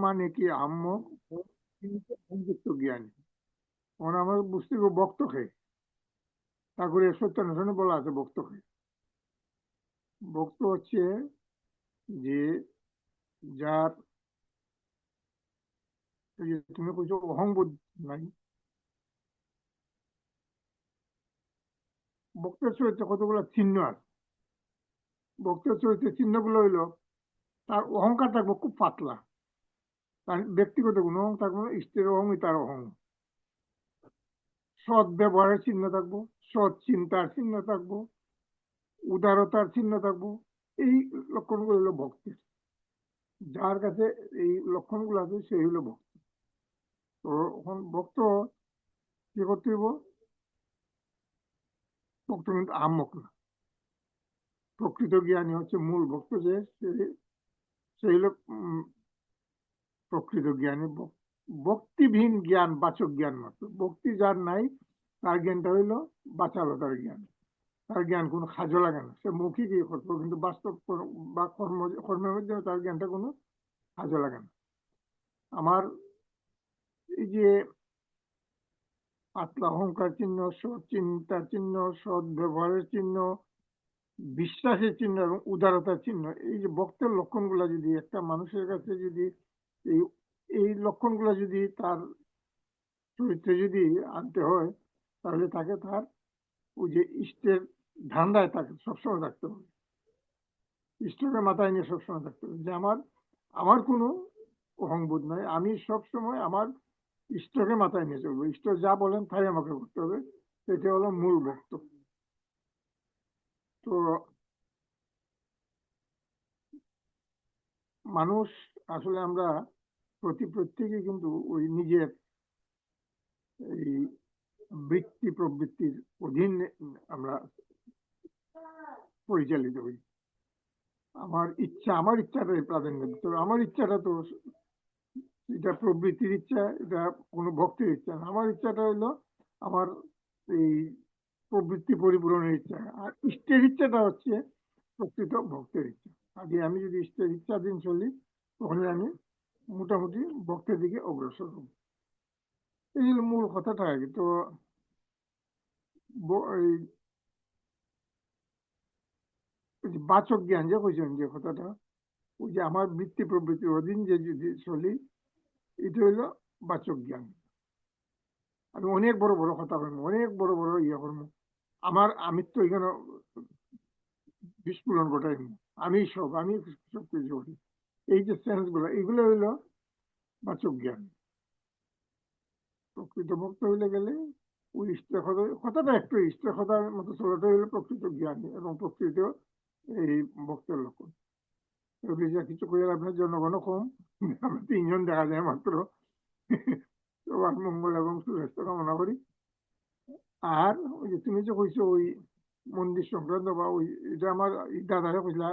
মানে কি, আম্ম? সংযুক্ত জ্ঞানী। মানে আমার বুঝতে হবে বক্ত খেয়ে। ঠাকুরের সত্যানুষ্ঠানে বলা আছে বক্ত খেয়ে। বক্ত হচ্ছে যে, যার তুমি কইছো অহংবোধ নাই। বক্তের চরিত্রে কতগুলো চিহ্ন আছে? বক্তের চরিত্রের চিহ্নগুলো হইল, তার অহংকার থাকব খুব পাতলা। তার ব্যক্তিগত কোনো অহং থাকব না ইষ্টের অহংই তার অহং সৎ ব্যবহারের চিহ্ন থাকব, সৎ চিন্তার চিহ্ন থাকব, উদারতার চিহ্ন থাকব, এই লক্ষণগুলো হলো ভক্তির যার কাছে এই লক্ষণগুলো আছে সেই হলো ভক্ত। তো এখন ভক্ত কি করতে হইব? ভক্ত কিন্তু আম্মক না। প্রকৃত জ্ঞানী হচ্ছে মূল ভক্ত যে সেই হলো প্রকৃত জ্ঞানী ভক- ভক্তিবিহীন জ্ঞান, বাচক জ্ঞান মাত্র। ভক্তি যার নাই, তার জ্ঞানটা হইল বাচালতার জ্ঞান। তার জ্ঞান কোনো কাজে লাগে না। সে মৌখিকই করতো কিন্তু বাস্তব বা কর্ম, কর্মের মধ্যে তার জ্ঞানটা কোনো কাজে লাগে না। আমার এই যে পাতলা অহংকার চিহ্ন, সৎ চিন্তার চিহ্ন, সৎ ব্যবহারের চিহ্ন, বিশ্বাসের চিহ্ন এবং উদারতার চিহ্ন, এই যে ভক্তের লক্ষণগুলা যদি একটা মানুষের কাছে যদি এই এই লক্ষণগুলা যদি তার চরিত্রে যদি আনতে হয়, তাহলে তাকে তার ওই যে ইষ্টের ধান্দায় তাকে সবসময় থাকতে হবে। ইষ্টকে মাথায় নিয়ে সবসময় থাকতে হবে। যে আমার আমার কোনো অহংবোধ নাই, আমি সবসময় আমার ইষ্টকে মাথায় নিয়ে চলবো। ইষ্ট যা বলেন তাই আমাকে করতে হবে। সেটা হলো মূল ভক্ত। তো মানুষ আসলে আমরা প্রতি প্রত্যেকে কিন্তু ওই নিজের এই বৃত্তি প্রবৃত্তির অধীন আমরা পরিচালিত হই। আমার ইচ্ছা, আমার ইচ্ছাটাই প্রাধান্য দিতে আমার ইচ্ছাটা তো এটা প্রবৃত্তির ইচ্ছা, এটা কোনো ভক্তির ইচ্ছা না। আমার ইচ্ছাটা হলো আমার এই প্রবৃত্তি পরিপূরণের ইচ্ছা। আর ইষ্টের ইচ্ছাটা হচ্ছে প্রকৃত ভক্তের ইচ্ছা। আগে আমি যদি ইষ্টের ইচ্ছাধীন চলি তখনই আমি মোটামুটি ভক্তের দিকে অগ্রসর হব। এই হলো মূল কথাটা আগে, তো বাচক জ্ঞান, যে কইছেন যে কথাটা, ওই যে আমার বৃত্তি প্রবৃত্তির অধীন যে যদি চলি এটা হইল বাচক জ্ঞান। আমি অনেক বড় বড় কথা বলব, অনেক বড় বড় ইয়ে করব। আমার আমি তো এখানে বিস্ফোরণ ঘটাই আমি সব আমি সব কিছু করি। এই যে সেন্সগুলো এগুলো হইল বাচক জ্ঞান। প্রকৃত ভক্ত হইলে গেলে ওই ইষ্টের কথাটা একটু কথার মতো চলাটা হইল প্রকৃত জ্ঞান এবং প্রকৃত এই ভক্তের লক্ষণ। কিছু করে আপনার জনগণ কম। আমরা তিনজন দেখা যায় মাত্র। সবার মঙ্গল এবং সুস্বাস্থ্য কামনা করি। আর ওই যে তুমি যে কইছো ওই মন্দির সংক্রান্ত বা ওই, এটা আমার দাদারে কইলা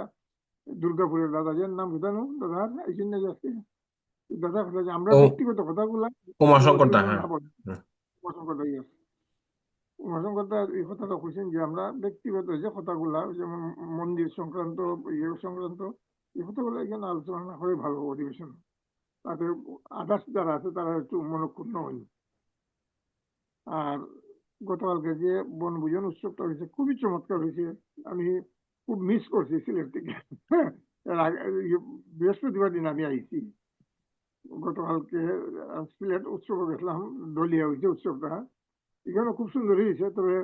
দুর্গাপুরের দাদা যার নাম কি জানো দাদার এই জন্য যাচ্ছে। দাদা কথা যে আমরা ব্যক্তিগত কথাগুলা উমাশঙ্কর দা হ্যাঁ উমাশঙ্কর দা yes. উমাশঙ্কর দা এই কথাটা কইছেন যে আমরা ব্যক্তিগত যে কথাগুলা যেমন মন্দির সংক্রান্ত ইয়ে সংক্রান্ত এই কথাগুলো এখানে আলোচনা না করে ভালো অধিবেশন। তাতে আদার্স যারা আছে তারা একটু মনক্ষুণ্ণ হয়নি আর গতকালকে যে বনভোজন উৎসবটা হয়েছে খুবই চমৎকার হয়েছে। আমি খুব মিস করছি সিলেট থেকে বৃহস্পতিবার দিন আমি আইছি। গতকালকে সিলেট উৎসবে গেছিলাম, দলিয়া হয়েছে উৎসবটা। এখানে খুব সুন্দর হয়েছে, তবে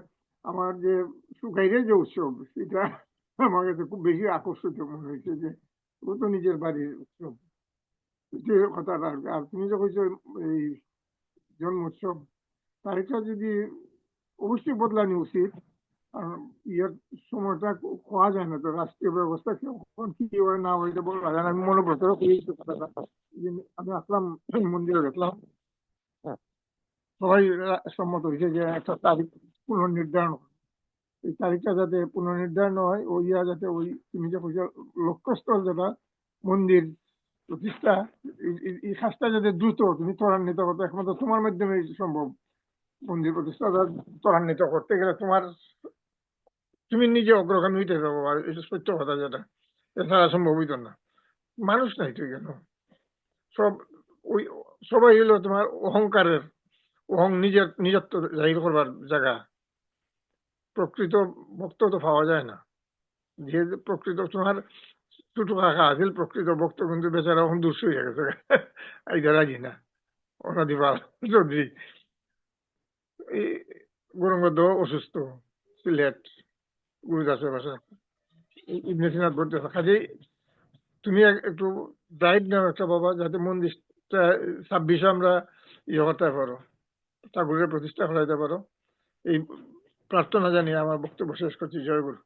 আমার যে সুগাইরের যে উৎসব, সেটা আমার কাছে খুব বেশি আকর্ষিত মনে হয়েছে যে ও তো নিজের বাড়ির উৎসব। যে কথাটা, আর তুমি যে কইছো এই জন্ম উৎসব তারিখটা যদি অবশ্যই বদলানি উচিত। ইয়ার সময়টা কোয়া যায় না তো রাষ্ট্রীয় ব্যবস্থা কখন কি হয় না হয় বলা যায় আমি করেছি আমি আসলাম মন্দিরে গেছিলাম। সবাই রা- সম্মত হয়েছে যে একটা তারিখ পুনর্নির্ধারণ এই তারিখটা যাতে পুনর্নির্ধারণ হয় ওই ইয়া যাতে ওই তুমি যে কইছো লক্ষ্যস্থল যেটা মন্দির প্রতিষ্ঠা এই কাজটা যাতে দ্রুত তুমি ত্বরান্বিত করতে একমাত্র তোমার মাধ্যমে সম্ভব মন্দির প্রতিষ্ঠা ত্বরান্বিত করতে গেলে তোমার তুমি নিজে অগ্রগামী হইতে যাব আর এটা সত্য কথা যেটা। এছাড়া সম্ভব হইতো না। মানুষ নাই তো কেন সব ওই, সবাই হলো তোমার অহংকারের, অহং নিজের নিজত্ব জাহির করবার জায়গা। প্রকৃত ভক্ত তো পাওয়া যায় না। যে প্রকৃত তোমার ছোট কাকা আছিল প্রকৃত ভক্ত কিন্তু বেচারা এখন দুঃস হয়ে গেছে। আইদা রাজি না। অনাদিপাল চৌধুরী। এই গৌরঙ্গদ অসুস্থ, সিলেট। গুরুদাসের ই- ইবনে কাজেই তুমি একটু দায়িত্ব নাও একটা বাবা, যাতে মন্দিরটা ছাব্বিশে আমরা ইয়ে করতে পারো ঠাকুরের প্রতিষ্ঠা করাইতে পারো। এই প্রার্থনা জানিয়ে আমার বক্তব্য শেষ করছি। জয় গুরু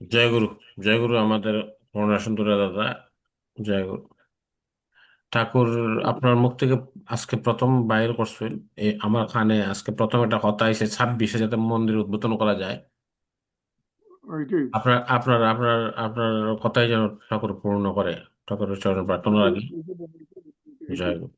জয় গুরু জয় গুরু আমাদের দাদা জয় গুরু ঠাকুর আপনার মুখ থেকে আজকে প্রথম বাইর করছেন এ আমার কানে আজকে প্রথম একটা কথা আইছে ছাব্বিশে যাতে মন্দির উদ্বোধন করা যায়। আপনার আপনার আপনার আপনার কথাই যেন ঠাকুর পূর্ণ করে। ঠাকুরের চরণে প্রার্থনা রাখি জয় গুরু